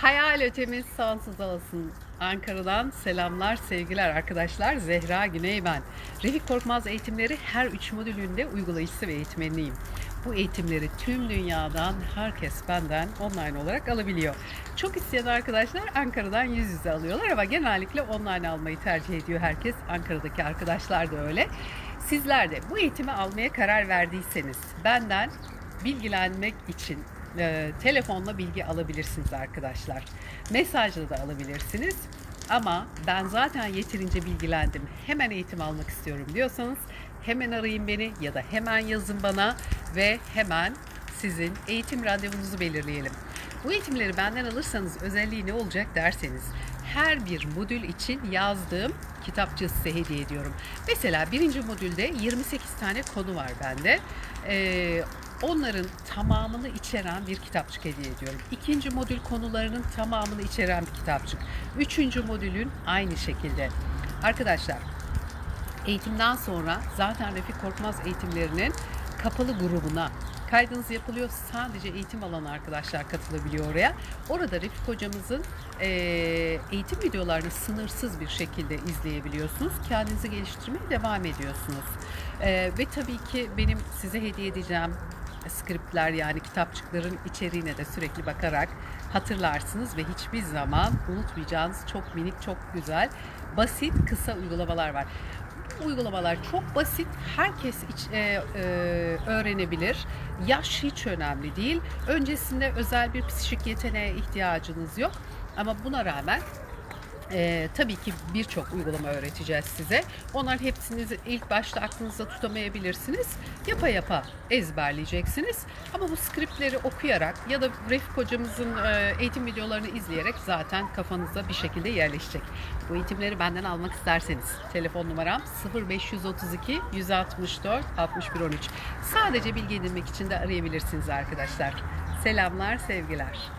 Hayal ötemiz sonsuz olsun. Ankara'dan selamlar, sevgiler arkadaşlar. Zehra Güney ben. Refik Korkmaz eğitimleri her üç modülünde uygulayıcısı ve eğitmeniyim. Bu eğitimleri tüm dünyadan herkes benden online olarak alabiliyor. Çok isteyen arkadaşlar Ankara'dan yüz yüze alıyorlar ama genellikle online almayı tercih ediyor herkes. Ankara'daki arkadaşlar da öyle. Sizler de bu eğitimi almaya karar verdiyseniz benden bilgilenmek için e, telefonla bilgi alabilirsiniz arkadaşlar. Mesajla da alabilirsiniz. Ama ben zaten yeterince bilgilendim. Hemen eğitim almak istiyorum diyorsanız hemen arayın beni ya da hemen yazın bana ve hemen sizin eğitim randevunuzu belirleyelim. Bu eğitimleri benden alırsanız özelliği ne olacak derseniz her bir modül için yazdığım kitapçığı size hediye ediyorum. Mesela birinci modülde 28 tane konu var bende. Ee, onların tamamını içeren bir kitapçık hediye ediyorum. İkinci modül konularının tamamını içeren bir kitapçık. Üçüncü modülün aynı şekilde. Arkadaşlar eğitimden sonra zaten Refik Korkmaz eğitimlerinin kapalı grubuna kaydınız yapılıyor. Sadece eğitim alan arkadaşlar katılabiliyor oraya. Orada Refik hocamızın eğitim videolarını sınırsız bir şekilde izleyebiliyorsunuz. Kendinizi geliştirmeye devam ediyorsunuz. Eee, ve tabii ki benim size hediye edeceğim skriptler yani kitapçıkların içeriğine de sürekli bakarak hatırlarsınız ve hiçbir zaman unutmayacağınız çok minik, çok güzel, basit, kısa uygulamalar var. Bu uygulamalar çok basit, herkes iç- e, e, öğrenebilir. Yaş hiç önemli değil. Öncesinde özel bir psikik yeteneğe ihtiyacınız yok. Ama buna rağmen ee, tabii ki birçok uygulama öğreteceğiz size. Onların hepsini ilk başta aklınızda tutamayabilirsiniz. Yapa yapa ezberleyeceksiniz. Ama bu skriptleri okuyarak ya da Refik hocamızın e, eğitim videolarını izleyerek zaten kafanızda bir şekilde yerleşecek. Bu eğitimleri benden almak isterseniz telefon numaram 0532 164 61 13. Sadece bilgi edinmek için de arayabilirsiniz arkadaşlar. Selamlar, sevgiler.